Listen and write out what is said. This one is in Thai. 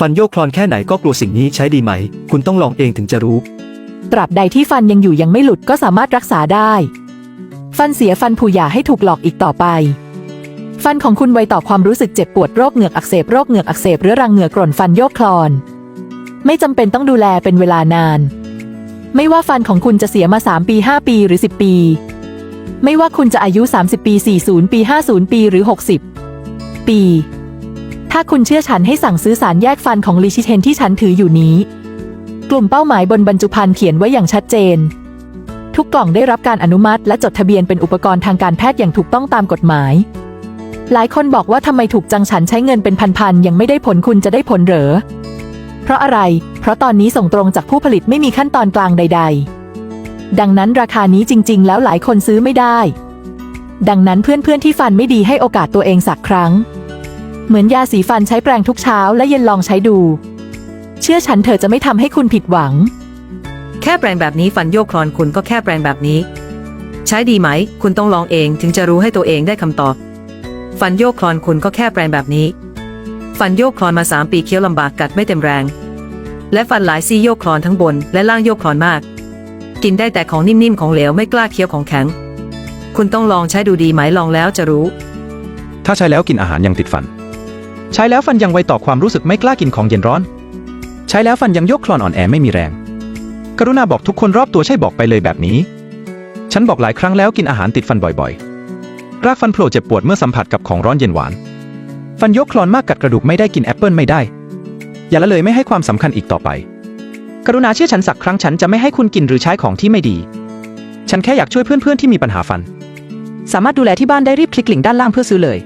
ฟันโยกคลอนแค่ไหนก็กลัวสิ่งนี้ใช้ดีไหม คุณต้องลองเองถึงจะรู้ ตราบใดที่ฟันยังอยู่ยังไม่หลุดก็สามารถรักษาได้ ฟันเสียฟันผุอย่าให้ถูกหลอกอีกต่อไป ฟันของคุณไวต่อความรู้สึกเจ็บปวดโรคเหงือกอักเสบโรคเหงือกอักเสบเรื้อรังเหงือกกร่นฟันโยกคลอน ไม่จำเป็นต้องดูแลเป็นเวลานาน ไม่ว่าฟันของคุณจะเสียมา 3 ปี 5 ปีหรือ 10 ปี ไม่ว่าคุณจะอายุ 30 ปี 40 ปี 50 ปีหรือ 60 ปี ถ้าคุณเชื่อฉันให้สั่งซื้อสารแยกฟันของลิชิเทนที่ฉันถืออยู่นี้ กลุ่มเป้าหมายบนบรรจุภัณฑ์เขียนไว้อย่างชัดเจน ทุกกล่องได้รับการอนุมัติและจดทะเบียนเป็นอุปกรณ์ทางการแพทย์อย่างถูกต้องตามกฎหมาย หลายคนบอกว่าทำไมถูกจังฉันใช้เงินเป็นพันๆยังไม่ได้ผลคุณจะได้ผลเหรอ เพราะอะไร เพราะตอนนี้ส่งตรงจากผู้ผลิตไม่มีขั้นตอนกลางใด ๆ ดังนั้นราคานี้จริง ๆ แล้วหลายคนซื้อไม่ได้ ดังนั้นเพื่อนๆที่ฟันไม่ดีให้โอกาสตัวเองสักครั้ง เหมือนยาสีฟันใช้แปรงทุกเช้าและเย็นลองใช้ดู เชื่อฉันเธอะจะไม่ทำให้คุณผิดหวัง แค่แปลงแบบนี้ฟันโยกคลอนคุณก็แค่แปลงแบบนี้ ใช้ดีไหม คุณต้องลองเองถึงจะรู้ให้ตัวเองได้คำตอบ ฟันโยกคลอนคุณก็แค่แปลงแบบนี้ ฟันโยกคลอนมาสามปีเคี้ยวลำบากกัดไม่เต็มแรง และฟันหลายซี่โยกคลอนทั้งบน และล่างโยกคลอนมาก กินได้แต่ของนิ่มๆของเหลวไม่กล้าเคี้ยวของแข็ง คุณต้องลองใช้ดูดีไหมลองแล้วจะรู้ ถ้าใช้แล้วกินอาหารยังติดฟัน ใช้แล้วฟันยังไวต่อความรู้สึกไม่กล้ากินของเย็นร้อน ใช้แล้วฟันยังยกคลอนอ่อนแอไม่มีแรง กรุณาบอกทุกคนรอบตัวใช่บอกไปเลยแบบนี้ ฉันบอกหลายครั้งแล้วกินอาหารติดฟันบ่อยๆ รากฟันโผล่เจ็บปวดเมื่อสัมผัสกับของร้อนเย็นหวาน ฟันยกคลอนมากกัดกระดูกไม่ได้กินแอปเปิลไม่ได้ อย่าละเลยไม่ให้ความสำคัญอีกต่อไป กรุณาเชื่อฉันสักครั้งฉันจะไม่ให้คุณกินหรือใช้ของที่ไม่ดี ฉันแค่อยากช่วยเพื่อนๆที่มีปัญหาฟัน สามารถดูแลที่บ้านได้รีบคลิกลิงก์ด้านล่างเพื่อซื้อเลย